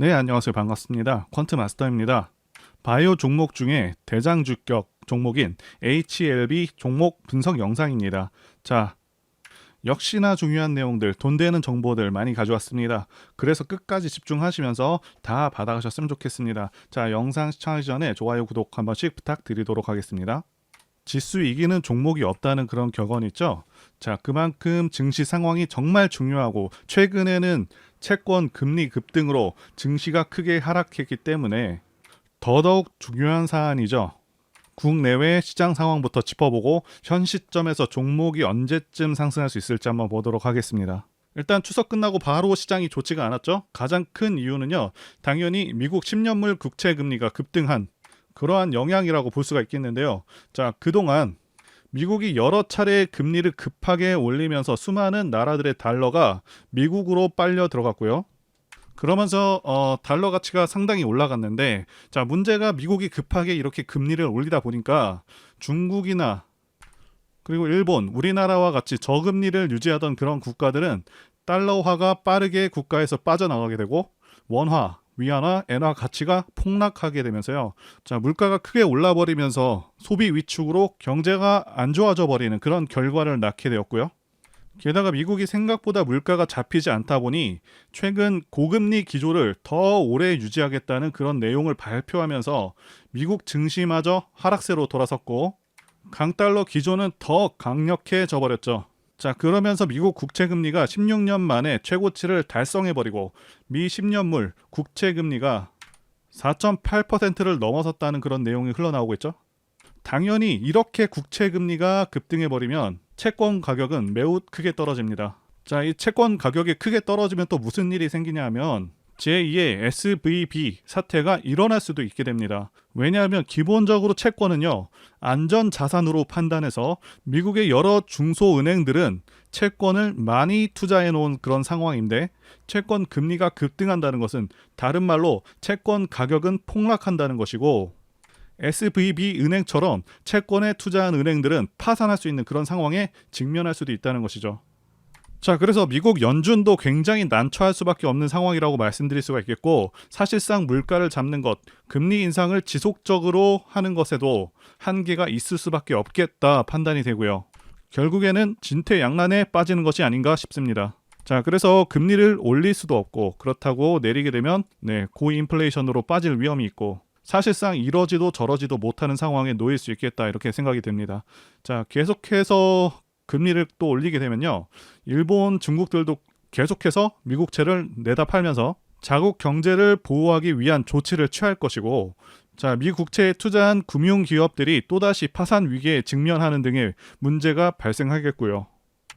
네, 안녕하세요. 반갑습니다. 퀀트 마스터입니다. 바이오 종목 중에 대장 주격 종목인 HLB 종목 분석 영상입니다. 자, 역시나 중요한 내용들, 돈 되는 정보들 많이 가져왔습니다. 그래서 끝까지 집중하시면서 다 받아가셨으면 좋겠습니다. 자, 영상 시청하기 전에 좋아요, 구독 한 번씩 부탁드리도록 하겠습니다. 지수 이기는 종목이 없다는 그런 격언 있죠? 자, 그만큼 증시 상황이 정말 중요하고 최근에는 채권 금리 급등으로 증시가 크게 하락했기 때문에 더더욱 중요한 사안이죠. 국내외 시장 상황부터 짚어보고 현 시점에서 종목이 언제쯤 상승할 수 있을지 한번 보도록 하겠습니다. 일단 추석 끝나고 바로 시장이 좋지가 않았죠. 가장 큰 이유는요. 당연히 미국 10년물 국채 금리가 급등한 그러한 영향이라고 볼 수가 있겠는데요. 자, 그동안 미국이 여러 차례 금리를 급하게 올리면서 수많은 나라들의 달러가 미국으로 빨려 들어갔고요. 그러면서 어, 달러 가치가 상당히 올라갔는데 자 문제가 미국이 급하게 이렇게 금리를 올리다 보니까 중국이나 그리고 일본, 우리나라와 같이 저금리를 유지하던 그런 국가들은 달러화가 빠르게 국가에서 빠져나가게 되고 원화, 위안화, 엔화 가치가 폭락하게 되면서요. 자, 물가가 크게 올라 버리면서 소비 위축으로 경제가 안 좋아져 버리는 그런 결과를 낳게 되었고요. 게다가 미국이 생각보다 물가가 잡히지 않다 보니 최근 고금리 기조를 더 오래 유지하겠다는 그런 내용을 발표하면서 미국 증시마저 하락세로 돌아섰고 강달러 기조는 더 강력해져 버렸죠. 자, 그러면서 미국 국채 금리가 16년 만에 최고치를 달성해 버리고 미 10년물 국채 금리가 4.8%를 넘어섰다는 그런 내용이 흘러나오고 있죠. 당연히 이렇게 국채 금리가 급등해 버리면 채권 가격은 매우 크게 떨어집니다. 자, 이 채권 가격이 크게 떨어지면 또 무슨 일이 생기냐 하면 제2의 SVB 사태가 일어날 수도 있게 됩니다. 왜냐하면 기본적으로 채권은요, 안전 자산으로 판단해서 미국의 여러 중소은행들은 채권을 많이 투자해 놓은 그런 상황인데 채권 금리가 급등한다는 것은 다른 말로 채권 가격은 폭락한다는 것이고 SVB 은행처럼 채권에 투자한 은행들은 파산할 수 있는 그런 상황에 직면할 수도 있다는 것이죠. 자, 그래서 미국 연준도 굉장히 난처할 수밖에 없는 상황이라고 말씀드릴 수가 있겠고, 사실상 물가를 잡는 것, 금리 인상을 지속적으로 하는 것에도 한계가 있을 수밖에 없겠다 판단이 되고요. 결국에는 진퇴양난에 빠지는 것이 아닌가 싶습니다. 자, 그래서 금리를 올릴 수도 없고, 그렇다고 내리게 되면, 네, 고인플레이션으로 빠질 위험이 있고, 사실상 이러지도 저러지도 못하는 상황에 놓일 수 있겠다 이렇게 생각이 됩니다. 자, 계속해서 금리를 또 올리게 되면요. 일본, 중국들도 계속해서 미국채를 내다 팔면서 자국 경제를 보호하기 위한 조치를 취할 것이고 자, 미 국채에 투자한 금융 기업들이 또다시 파산 위기에 직면하는 등의 문제가 발생하겠고요.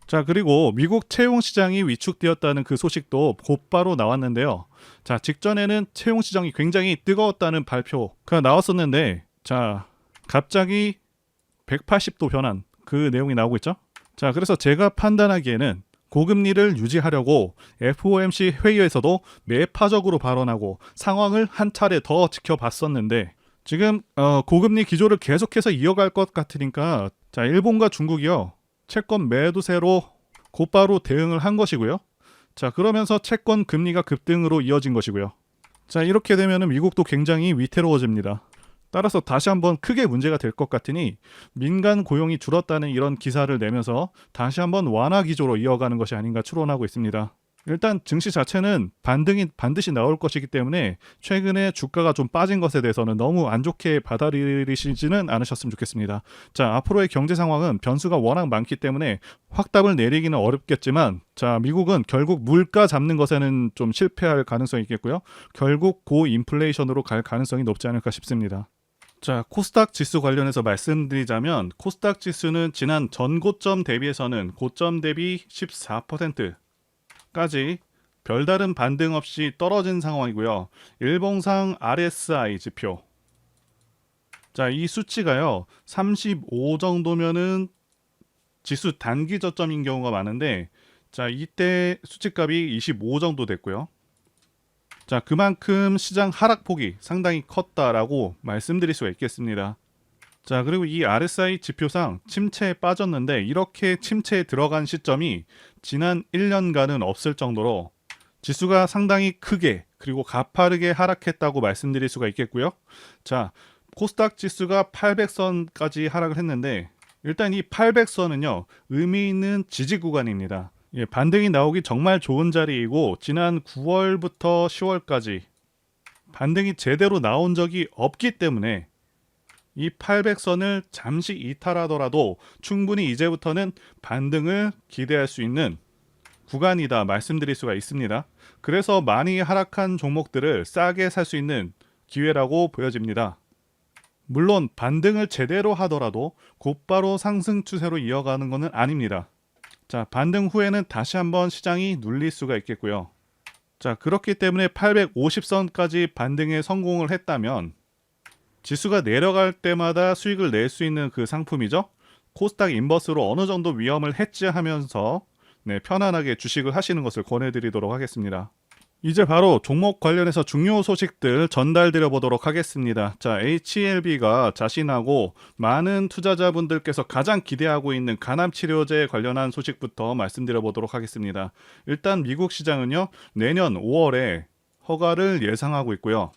자, 그리고 미국 채용 시장이 위축되었다는 그 소식도 곧바로 나왔는데요. 자, 직전에는 채용 시장이 굉장히 뜨거웠다는 발표가 나왔었는데 자, 갑자기 180도 변한 그 내용이 나오고 있죠. 자, 그래서 제가 판단하기에는 고금리를 유지하려고 FOMC 회의에서도 매파적으로 발언하고 상황을 한 차례 더 지켜봤었는데 지금 어, 고금리 기조를 계속해서 이어갈 것 같으니까 자 일본과 중국이요 채권 매도세로 곧바로 대응을 한 것이고요. 자 그러면서 채권 금리가 급등으로 이어진 것이고요. 자 이렇게 되면은 미국도 굉장히 위태로워집니다. 따라서 다시 한번 크게 문제가 될 것 같으니 민간 고용이 줄었다는 이런 기사를 내면서 다시 한번 완화 기조로 이어가는 것이 아닌가 추론하고 있습니다. 일단 증시 자체는 반등이 반드시 나올 것이기 때문에 최근에 주가가 좀 빠진 것에 대해서는 너무 안 좋게 받아들이시지는 않으셨으면 좋겠습니다. 자, 앞으로의 경제 상황은 변수가 워낙 많기 때문에 확답을 내리기는 어렵겠지만 자, 미국은 결국 물가 잡는 것에는 좀 실패할 가능성이 있겠고요. 결국 고인플레이션으로 갈 가능성이 높지 않을까 싶습니다. 자, 코스닥 지수 관련해서 말씀드리자면 코스닥 지수는 지난 전고점 대비해서는 고점 대비 14% 까지 별다른 반등 없이 떨어진 상황이고요. 일봉상 RSI 지표. 자, 이 수치가요. 35 정도면은 지수 단기 저점인 경우가 많은데 자, 이때 수치값이 25 정도 됐고요. 자, 그만큼 시장 하락폭이 상당히 컸다라고 말씀드릴 수가 있겠습니다. 자, 그리고 이 RSI 지표상 침체에 빠졌는데 이렇게 침체에 들어간 시점이 지난 1년간은 없을 정도로 지수가 상당히 크게 그리고 가파르게 하락했다고 말씀드릴 수가 있겠고요. 자, 코스닥 지수가 800선까지 하락을 했는데 일단 이 800선은요 의미 있는 지지 구간입니다. 예, 반등이 나오기 정말 좋은 자리이고 지난 9월부터 10월까지 반등이 제대로 나온 적이 없기 때문에 이 800선을 잠시 이탈하더라도 충분히 이제부터는 반등을 기대할 수 있는 구간이다 말씀드릴 수가 있습니다. 그래서 많이 하락한 종목들을 싸게 살 수 있는 기회라고 보여집니다. 물론 반등을 제대로 하더라도 곧바로 상승 추세로 이어가는 것은 아닙니다. 자, 반등 후에는 다시 한번 시장이 눌릴 수가 있겠고요. 자, 그렇기 때문에 850선까지 반등에 성공을 했다면 지수가 내려갈 때마다 수익을 낼 수 있는 그 상품이죠. 코스닥 인버스로 어느 정도 위험을 해지 하면서 네, 편안하게 주식을 하시는 것을 권해드리도록 하겠습니다. 이제 바로 종목 관련해서 중요 소식들 전달드려 보도록 하겠습니다. 자, HLB가 자신하고 많은 투자자분들께서 가장 기대하고 있는 간암 치료제 관련한 소식부터 말씀드려 보도록 하겠습니다. 일단 미국 시장은요, 내년 5월에 허가를 예상하고 있고요.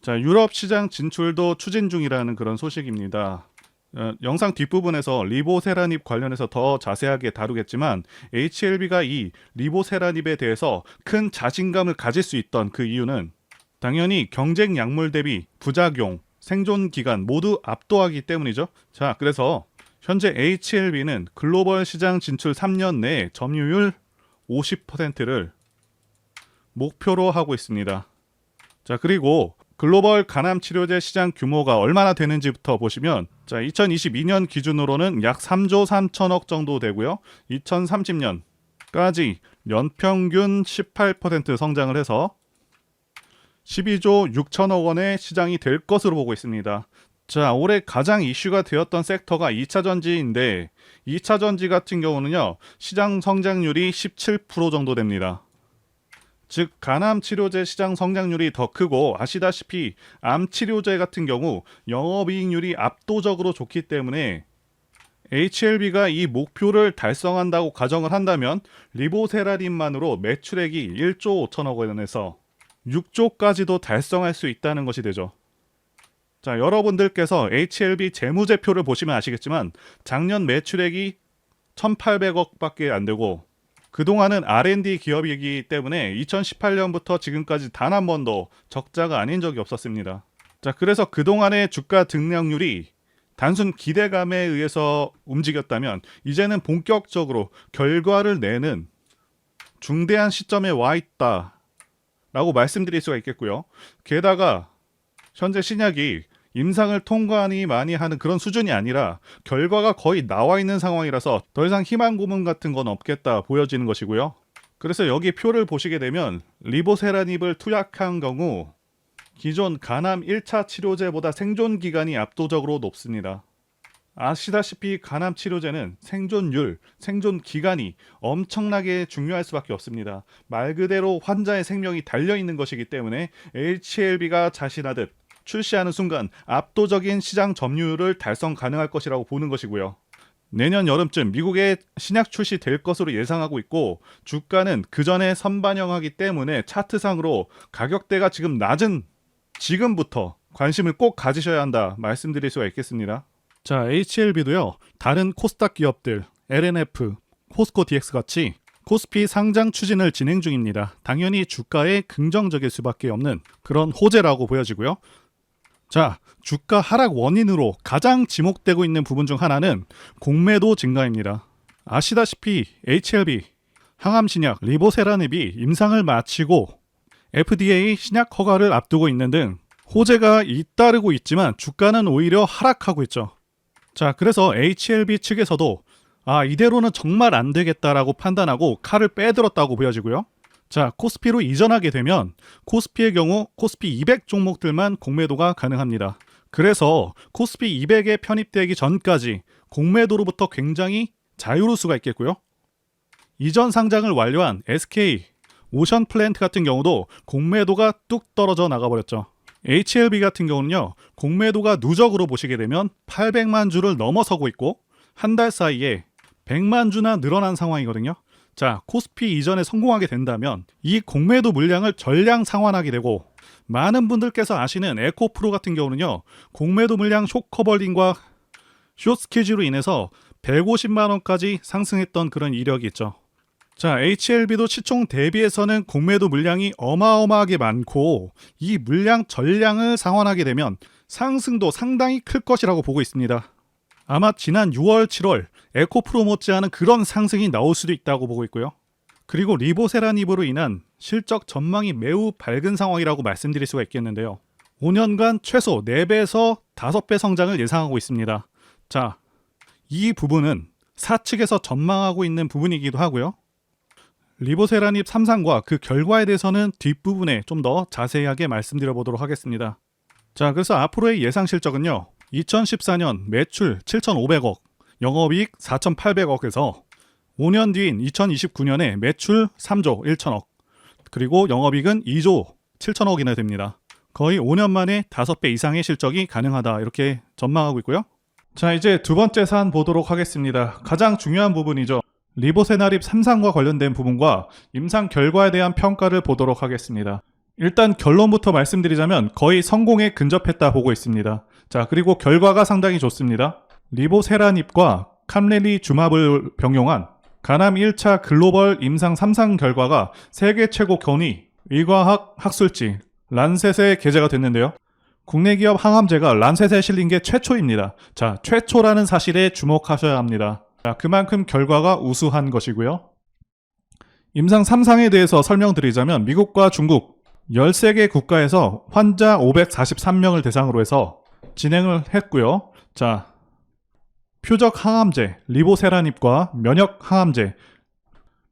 자, 유럽 시장 진출도 추진 중이라는 그런 소식입니다. 어, 영상 뒷부분에서 리보세라닙 관련해서 더 자세하게 다루겠지만 HLB가 이 리보세라닙에 대해서 큰 자신감을 가질 수 있던 그 이유는 당연히 경쟁 약물 대비 부작용, 생존 기간 모두 압도하기 때문이죠. 자, 그래서 현재 HLB는 글로벌 시장 진출 3년 내에 점유율 50%를 목표로 하고 있습니다. 자, 그리고 글로벌 간암 치료제 시장 규모가 얼마나 되는지부터 보시면 자, 2022년 기준으로는 약 3조 3천억 정도 되고요. 2030년까지 연평균 18% 성장을 해서 12조 6천억 원의 시장이 될 것으로 보고 있습니다. 자, 올해 가장 이슈가 되었던 섹터가 2차 전지인데 2차 전지 같은 경우는요. 시장 성장률이 17% 정도 됩니다. 즉 간암 치료제 시장 성장률이 더 크고 아시다시피 암 치료제 같은 경우 영업 이익률이 압도적으로 좋기 때문에 HLB가 이 목표를 달성한다고 가정을 한다면 리보세라림만으로 매출액이 1조 5천억 원에서 6조까지도 달성할 수 있다는 것이 되죠. 자, 여러분들께서 HLB 재무제표를 보시면 아시겠지만 작년 매출액이 1,800억밖에 안 되고 그동안은 R&D 기업이기 때문에 2018년부터 지금까지 단 한 번도 적자가 아닌 적이 없었습니다. 자, 그래서 그동안의 주가 등락률이 단순 기대감에 의해서 움직였다면 이제는 본격적으로 결과를 내는 중대한 시점에 와 있다 라고 말씀드릴 수가 있겠고요. 게다가 현재 신약이 임상을 통과하니 많이 하는 그런 수준이 아니라 결과가 거의 나와 있는 상황이라서 더 이상 희망 고문 같은 건 없겠다 보여지는 것이고요. 그래서 여기 표를 보시게 되면 리보세라닙을 투약한 경우 기존 간암 1차 치료제보다 생존 기간이 압도적으로 높습니다. 아시다시피 간암 치료제는 생존율, 생존 기간이 엄청나게 중요할 수밖에 없습니다. 말 그대로 환자의 생명이 달려 있는 것이기 때문에 HLB가 자신하듯 출시하는 순간 압도적인 시장 점유율을 달성 가능할 것이라고 보는 것이고요. 내년 여름쯤 미국에 신약 출시될 것으로 예상하고 있고 주가는 그 전에 선반영하기 때문에 차트상으로 가격대가 지금 낮은 지금부터 관심을 꼭 가지셔야 한다 말씀드릴 수가 있겠습니다. 자, HLB도요. 다른 코스닥 기업들 LNF, 포스코 DX 같이 코스피 상장 추진을 진행 중입니다. 당연히 주가에 긍정적일 수밖에 없는 그런 호재라고 보여지고요. 자, 주가 하락 원인으로 가장 지목되고 있는 부분 중 하나는 공매도 증가입니다. 아시다시피 HLB, 항암신약 리보세라닙이 임상을 마치고 FDA 신약 허가를 앞두고 있는 등 호재가 잇따르고 있지만 주가는 오히려 하락하고 있죠. 자, 그래서 HLB 측에서도 아, 이대로는 정말 안 되겠다라고 판단하고 칼을 빼들었다고 보여지고요. 자, 코스피로 이전하게 되면 코스피의 경우 코스피 200 종목들만 공매도가 가능합니다. 그래서 코스피 200에 편입되기 전까지 공매도로부터 굉장히 자유로울 수가 있겠고요. 이전 상장을 완료한 SK, 오션 플랜트 같은 경우도 공매도가 뚝 떨어져 나가버렸죠. HLB 같은 경우는요, 공매도가 누적으로 보시게 되면 800만 주를 넘어서고 있고, 한 달 사이에 100만 주나 늘어난 상황이거든요. 자, 코스피 이전에 성공하게 된다면 이 공매도 물량을 전량 상환하게 되고 많은 분들께서 아시는 에코프로 같은 경우는요. 공매도 물량 쇼커버링과 숏스케줄로 인해서 150만 원까지 상승했던 그런 이력이 있죠. 자, HLB도 시총 대비해서는 공매도 물량이 어마어마하게 많고 이 물량 전량을 상환하게 되면 상승도 상당히 클 것이라고 보고 있습니다. 아마 지난 6월, 7월 에코프로 못지않은 그런 상승이 나올 수도 있다고 보고 있고요. 그리고 리보세라닙으로 인한 실적 전망이 매우 밝은 상황이라고 말씀드릴 수가 있겠는데요. 5년간 최소 4배에서 5배 성장을 예상하고 있습니다. 자, 이 부분은 사측에서 전망하고 있는 부분이기도 하고요. 리보세라닙 3상과 그 결과에 대해서는 뒷부분에 좀 더 자세하게 말씀드려 보도록 하겠습니다. 자, 그래서 앞으로의 예상 실적은요. 2014년 매출 7,500억, 영업이익 4,800억에서 5년 뒤인 2029년에 매출 3조 1천억, 그리고 영업이익은 2조 7천억이나 됩니다. 거의 5년 만에 5배 이상의 실적이 가능하다 이렇게 전망하고 있고요. 자, 이제 두 번째 사안 보도록 하겠습니다. 가장 중요한 부분이죠. 리보세나립 3상과 관련된 부분과 임상 결과에 대한 평가를 보도록 하겠습니다. 일단 결론부터 말씀드리자면 거의 성공에 근접했다 보고 있습니다. 자, 그리고 결과가 상당히 좋습니다. 리보세라닙과 캄레리 주마블 병용한 가남 1차 글로벌 임상 3상 결과가 세계 최고 견위 의과학 학술지 란셋에 게재가 됐는데요. 국내 기업 항암제가 란셋에 실린 게 최초입니다. 자, 최초라는 사실에 주목하셔야 합니다. 자, 그만큼 결과가 우수한 것이고요. 임상 3상에 대해서 설명드리자면 미국과 중국 13개 국가에서 환자 543명을 대상으로 해서 진행을 했고요. 자, 표적 항암제, 리보세라닙과 면역 항암제,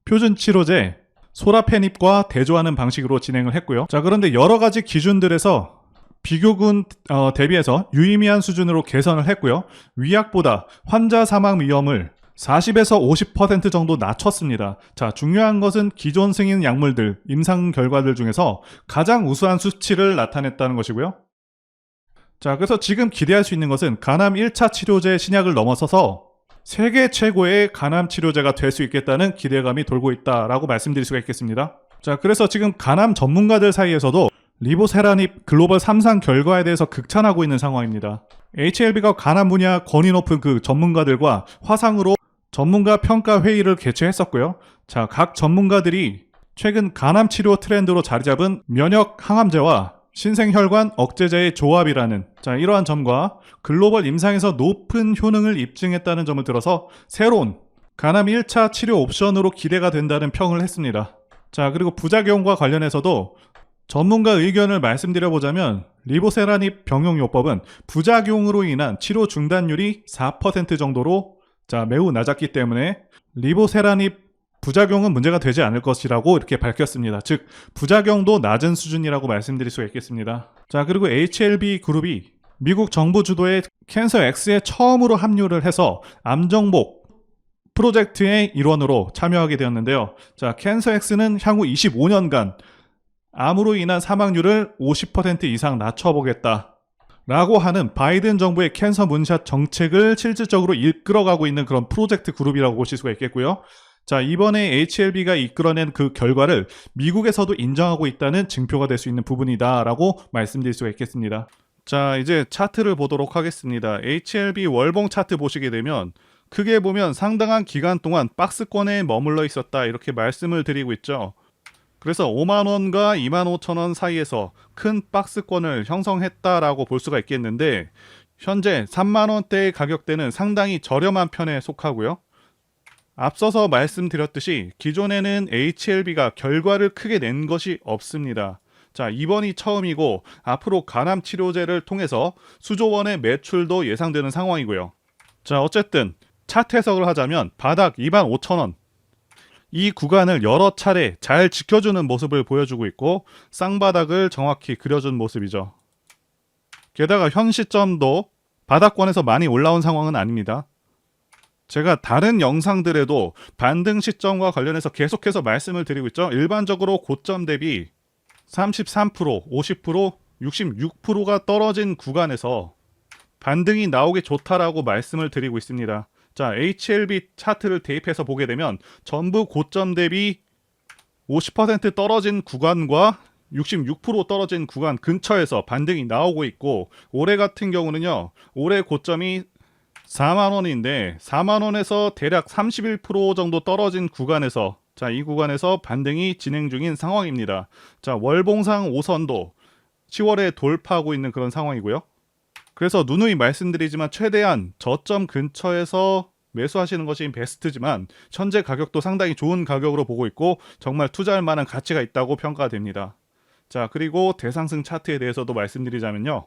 표준 치료제, 소라페닙과 대조하는 방식으로 진행을 했고요. 자, 그런데 여러 가지 기준들에서 비교군 어, 대비해서 유의미한 수준으로 개선을 했고요. 위약보다 환자 사망 위험을 40에서 50% 정도 낮췄습니다. 자, 중요한 것은 기존 승인 약물들, 임상 결과들 중에서 가장 우수한 수치를 나타냈다는 것이고요. 자, 그래서 지금 기대할 수 있는 것은 간암 1차 치료제 신약을 넘어서서 세계 최고의 간암 치료제가 될 수 있겠다는 기대감이 돌고 있다라고 말씀드릴 수가 있겠습니다. 자, 그래서 지금 간암 전문가들 사이에서도 리보세라닙 글로벌 3상 결과에 대해서 극찬하고 있는 상황입니다. HLB가 간암 분야 권위 높은 그 전문가들과 화상으로 전문가 평가 회의를 개최했었고요. 자, 각 전문가들이 최근 간암 치료 트렌드로 자리 잡은 면역 항암제와 신생혈관 억제제의 조합이라는 자, 이러한 점과 글로벌 임상에서 높은 효능을 입증했다는 점을 들어서 새로운 간암 1차 치료 옵션으로 기대가 된다는 평을 했습니다. 자, 그리고 부작용과 관련해서도 전문가 의견을 말씀드려보자면 리보세라닙 병용요법은 부작용으로 인한 치료 중단율이 4% 정도로 자 매우 낮았기 때문에 리보세라닙 부작용은 문제가 되지 않을 것이라고 이렇게 밝혔습니다. 즉 부작용도 낮은 수준이라고 말씀드릴 수가 있겠습니다. 자 그리고 HLB 그룹이 미국 정부 주도의 캔서 X에 처음으로 합류를 해서 암정복 프로젝트의 일원으로 참여하게 되었는데요. 자 캔서 X는 향후 25년간 암으로 인한 사망률을 50% 이상 낮춰보겠다. 라고 하는 바이든 정부의 캔서 문샷 정책을 실질적으로 이끌어가고 있는 그런 프로젝트 그룹이라고 보실 수가 있겠고요. 자, 이번에 HLB가 이끌어낸 그 결과를 미국에서도 인정하고 있다는 증표가 될 수 있는 부분이다라고 말씀드릴 수가 있겠습니다. 자, 이제 차트를 보도록 하겠습니다. HLB 월봉 차트 보시게 되면 크게 보면 상당한 기간 동안 박스권에 머물러 있었다 이렇게 말씀을 드리고 있죠. 그래서 5만 원과 2만 5천 원 사이에서 큰 박스권을 형성했다라고 볼 수가 있겠는데 현재 3만 원대의 가격대는 상당히 저렴한 편에 속하고요. 앞서서 말씀드렸듯이 기존에는 HLB가 결과를 크게 낸 것이 없습니다. 자, 이번이 처음이고 앞으로 간암 치료제를 통해서 수조 원의 매출도 예상되는 상황이고요. 자, 어쨌든 차트 해석을 하자면 바닥 2만 5천 원, 이 구간을 여러 차례 잘 지켜주는 모습을 보여주고 있고 쌍바닥을 정확히 그려준 모습이죠. 게다가 현 시점도 바닥권에서 많이 올라온 상황은 아닙니다. 제가 다른 영상들에도 반등 시점과 관련해서 계속해서 말씀을 드리고 있죠. 일반적으로 고점 대비 33%, 50%, 66%가 떨어진 구간에서 반등이 나오기 좋다라고 말씀을 드리고 있습니다. 자, HLB 차트를 대입해서 보게 되면 전부 고점 대비 50% 떨어진 구간과 66% 떨어진 구간 근처에서 반등이 나오고 있고 올해 같은 경우는요. 올해 고점이 4만 원인데 4만 원에서 대략 31% 정도 떨어진 구간에서 자, 이 구간에서 반등이 진행 중인 상황입니다. 자, 월봉상 5선도 10월에 돌파하고 있는 그런 상황이고요. 그래서 누누이 말씀드리지만 최대한 저점 근처에서 매수하시는 것이 베스트지만 현재 가격도 상당히 좋은 가격으로 보고 있고 정말 투자할 만한 가치가 있다고 평가됩니다. 자, 그리고 대상승 차트에 대해서도 말씀드리자면요.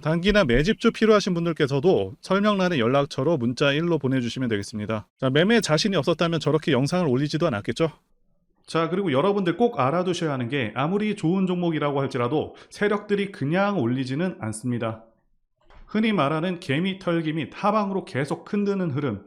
단기나 매집주 필요하신 분들께서도 설명란에 연락처로 문자 1로 보내주시면 되겠습니다. 자 매매 자신이 없었다면 저렇게 영상을 올리지도 않았겠죠? 자, 그리고 여러분들 꼭 알아두셔야 하는 게 아무리 좋은 종목이라고 할지라도 세력들이 그냥 올리지는 않습니다. 흔히 말하는 개미 털기 및 하방으로 계속 흔드는 흐름.